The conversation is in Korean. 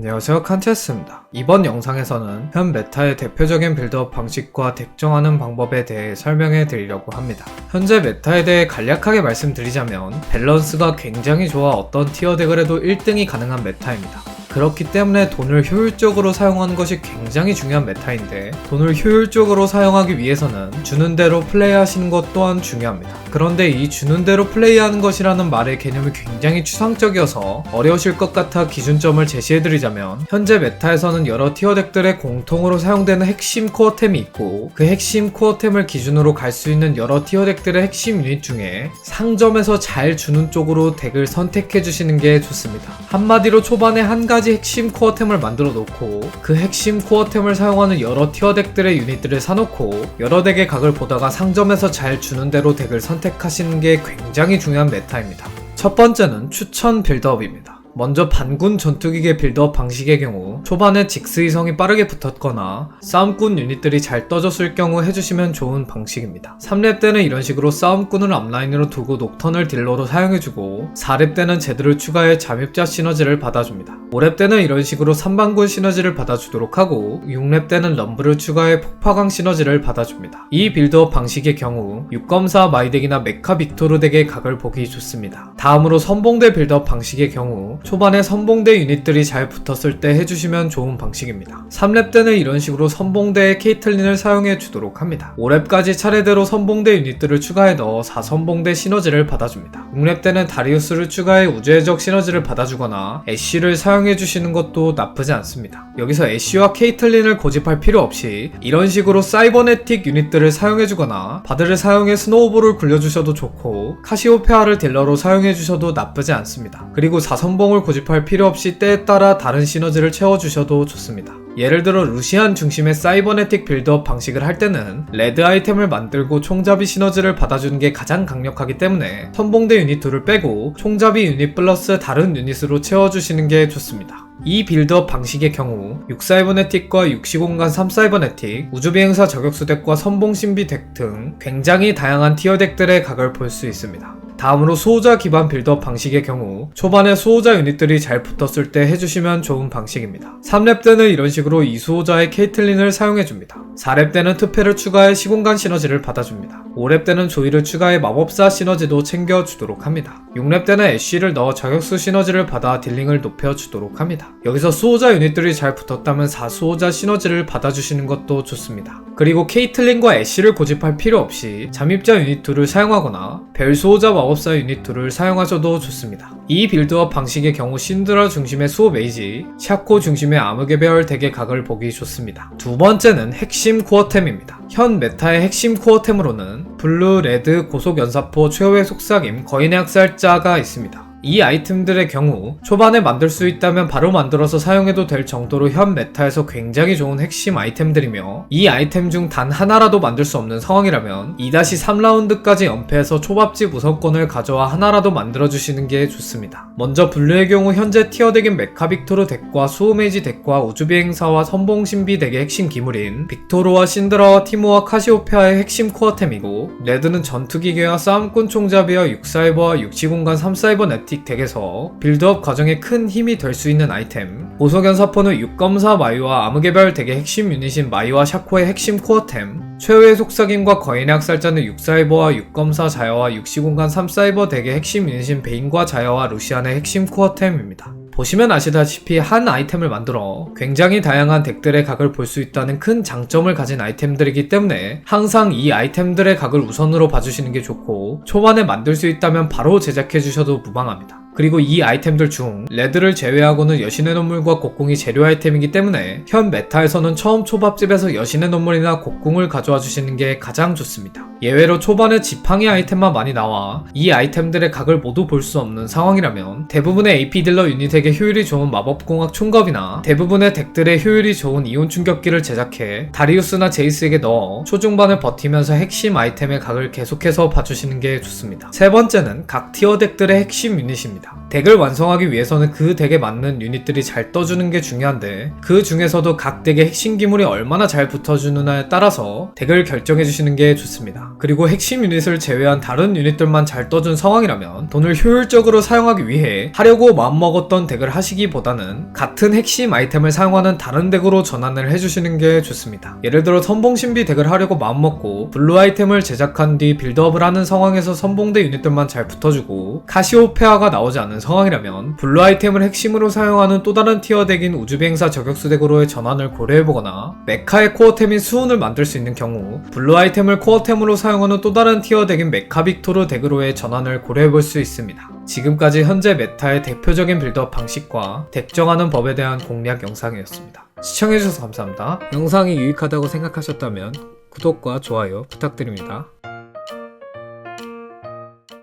안녕하세요 칸체스입니다. 이번 영상에서는 현 메타의 대표적인 빌드업 방식과 덱 정하는 방법에 대해 설명해 드리려고 합니다. 현재 메타에 대해 간략하게 말씀드리자면 밸런스가 굉장히 좋아 어떤 티어 덱을 해도 1등이 가능한 메타입니다. 그렇기 때문에 돈을 효율적으로 사용하는 것이 굉장히 중요한 메타인데 돈을 효율적으로 사용하기 위해서는 주는 대로 플레이하시는 것 또한 중요합니다. 그런데 이 주는 대로 플레이하는 것이라는 말의 개념이 굉장히 추상적이어서 어려우실 것 같아 기준점을 제시해드리자면 현재 메타에서는 여러 티어 덱들의 공통으로 사용되는 핵심 코어템이 있고 그 핵심 코어템을 기준으로 갈 수 있는 여러 티어 덱들의 핵심 유닛 중에 상점에서 잘 주는 쪽으로 덱을 선택해 주시는 게 좋습니다. 한마디로 초반에 한 가지 핵심 코어템을 만들어 놓고 그 핵심 코어템을 사용하는 여러 티어 덱들의 유닛들을 사놓고 여러 덱의 각을 보다가 상점에서 잘 주는 대로 덱을 선택하시는 게 굉장히 중요한 메타입니다. 첫 번째는 추천 빌드업입니다. 먼저 반군 전투기계 빌드업 방식의 경우 초반에 직스 이성이 빠르게 붙었거나 싸움꾼 유닛들이 잘 떠줬을 경우 해주시면 좋은 방식입니다. 3렙 때는 이런 식으로 싸움꾼을 앞라인으로 두고 녹턴을 딜러로 사용해주고 4렙 때는 제드를 추가해 잠입자 시너지를 받아줍니다. 5렙 때는 이런 식으로 3반군 시너지를 받아주도록 하고 6렙 때는 럼블을 추가해 폭파강 시너지를 받아줍니다. 이 빌드업 방식의 경우 6검사 마이덱이나 메카 빅토르 덱의 각을 보기 좋습니다. 다음으로 선봉대 빌드업 방식의 경우 초반에 선봉대 유닛들이 잘 붙었을 때 해주시면 좋은 방식입니다. 3렙 때는 이런 식으로 선봉대에 케이틀린을 사용해 주도록 합니다. 5렙까지 차례대로 선봉대 유닛들을 추가해 넣어 4선봉대 시너지를 받아줍니다. 6렙 때는 다리우스를 추가해 우주의 적 시너지를 받아주거나 애쉬를 사용해 주시는 것도 나쁘지 않습니다. 여기서 애쉬와 케이틀린을 고집할 필요 없이 이런 식으로 사이버네틱 유닛들을 사용해 주거나 바드를 사용해 스노우볼을 굴려주셔도 좋고 카시오페아를 딜러로 사용해 주셔도 나쁘지 않습니다. 그리고 4선봉을 고집할 필요 없이 때에 따라 다른 시너지를 채워주셔도 좋습니다. 예를 들어 루시안 중심의 사이버네틱 빌드업 방식을 할 때는 레드 아이템을 만들고 총잡이 시너지를 받아주는 게 가장 강력하기 때문에 선봉대 유닛 2를 빼고 총잡이 유닛 플러스 다른 유닛으로 채워주시는 게 좋습니다. 이 빌드업 방식의 경우 6사이버네틱과 6시공간 3사이버네틱, 우주비행사 저격수 덱과 선봉신비 덱 등 굉장히 다양한 티어 덱들의 각을 볼 수 있습니다. 다음으로 수호자 기반 빌드업 방식의 경우 초반에 수호자 유닛들이 잘 붙었을 때 해주시면 좋은 방식입니다. 3렙 때는 이런 식으로 이수호자의 케이틀린을 사용해줍니다. 4렙 때는 투페를 추가해 시공간 시너지를 받아줍니다. 5렙 때는 조이를 추가해 마법사 시너지도 챙겨주도록 합니다. 6렙 때는 애쉬를 넣어 저격수 시너지를 받아 딜링을 높여주도록 합니다. 여기서 수호자 유닛들이 잘 붙었다면 4수호자 시너지를 받아주시는 것도 좋습니다. 그리고 케이틀린과 애쉬를 고집할 필요 없이 잠입자 유닛 2를 사용하거나 별 수호자 마법사 유닛 2를 사용하셔도 좋습니다. 이 빌드업 방식의 경우 신드라 중심의 수호 메이지, 샤코 중심의 암흑의 덱의 각을 보기 좋습니다. 두 번째는 핵심 코어템입니다. 현 메타의 핵심 코어템으로는 블루, 레드, 고속 연사포, 최후의 속삭임, 거인의 학살자가 있습니다. 이 아이템들의 경우 초반에 만들 수 있다면 바로 만들어서 사용해도 될 정도로 현 메타에서 굉장히 좋은 핵심 아이템들이며 이 아이템 중 단 하나라도 만들 수 없는 상황이라면 2-3라운드까지 연패해서 초밥집 우선권을 가져와 하나라도 만들어주시는 게 좋습니다. 먼저 블루의 경우 현재 티어덱인 메카 빅토르 덱과 수호메이지 덱과 우주비행사와 선봉신비 덱의 핵심 기물인 빅토르와 신드라와 티모와 카시오페아의 핵심 코어템이고 레드는 전투기계와 싸움꾼 총잡이와 6사이버와 6시공간 3사이버 네틱 덱에서 빌드업 과정에 큰 힘이 될 수 있는 아이템 보석연 사포는 6검사 마이와 암흑의별 덱의 핵심 유닛인 마이와 샤코의 핵심 코어템 최후의 속삭임과 거인의 학살자는 6사이버와 6검사 자야와 6시공간 3사이버 덱의 핵심 유닛인 베인과 자야와 루시안의 핵심 코어템입니다. 보시면 아시다시피 한 아이템을 만들어 굉장히 다양한 덱들의 각을 볼 수 있다는 큰 장점을 가진 아이템들이기 때문에 항상 이 아이템들의 각을 우선으로 봐주시는 게 좋고 초반에 만들 수 있다면 바로 제작해 주셔도 무방합니다. 그리고 이 아이템들 중 레드를 제외하고는 여신의 눈물과 곡궁이 재료 아이템이기 때문에 현 메타에서는 처음 초밥집에서 여신의 눈물이나 곡궁을 가져와 주시는 게 가장 좋습니다. 예외로 초반에 지팡이 아이템만 많이 나와 이 아이템들의 각을 모두 볼 수 없는 상황이라면 대부분의 AP 딜러 유닛에게 효율이 좋은 마법공학 총갑이나 대부분의 덱들의 효율이 좋은 이온 충격기를 제작해 다리우스나 제이스에게 넣어 초중반을 버티면서 핵심 아이템의 각을 계속해서 봐주시는 게 좋습니다. 세 번째는 각 티어 덱들의 핵심 유닛입니다. 덱을 완성하기 위해서는 그 덱에 맞는 유닛들이 잘 떠주는 게 중요한데 그 중에서도 각 덱의 핵심 기물이 얼마나 잘 붙어주느냐에 따라서 덱을 결정해 주시는 게 좋습니다. 그리고 핵심 유닛을 제외한 다른 유닛들만 잘 떠준 상황이라면 돈을 효율적으로 사용하기 위해 하려고 마음먹었던 덱을 하시기보다는 같은 핵심 아이템을 사용하는 다른 덱으로 전환을 해주시는 게 좋습니다. 예를 들어 선봉신비 덱을 하려고 마음먹고 블루 아이템을 제작한 뒤 빌드업을 하는 상황에서 선봉대 유닛들만 잘 붙어주고 카시오페아가 나오지 않는 상황이라면 블루 아이템을 핵심으로 사용하는 또 다른 티어 덱인 우주비행사 저격수 덱으로의 전환을 고려해보거나 메카의 코어템인 수운을 만들 수 있는 경우 블루 아이템을 코어템으로 사용하는 또 다른 티어 덱인 메카 빅토르 덱으로의 전환을 고려해볼 수 있습니다. 지금까지 현재 메타의 대표적인 빌드업 방식과 덱 정하는 법에 대한 공략 영상이었습니다. 시청해주셔서 감사합니다. 영상이 유익하다고 생각하셨다면 구독과 좋아요 부탁드립니다.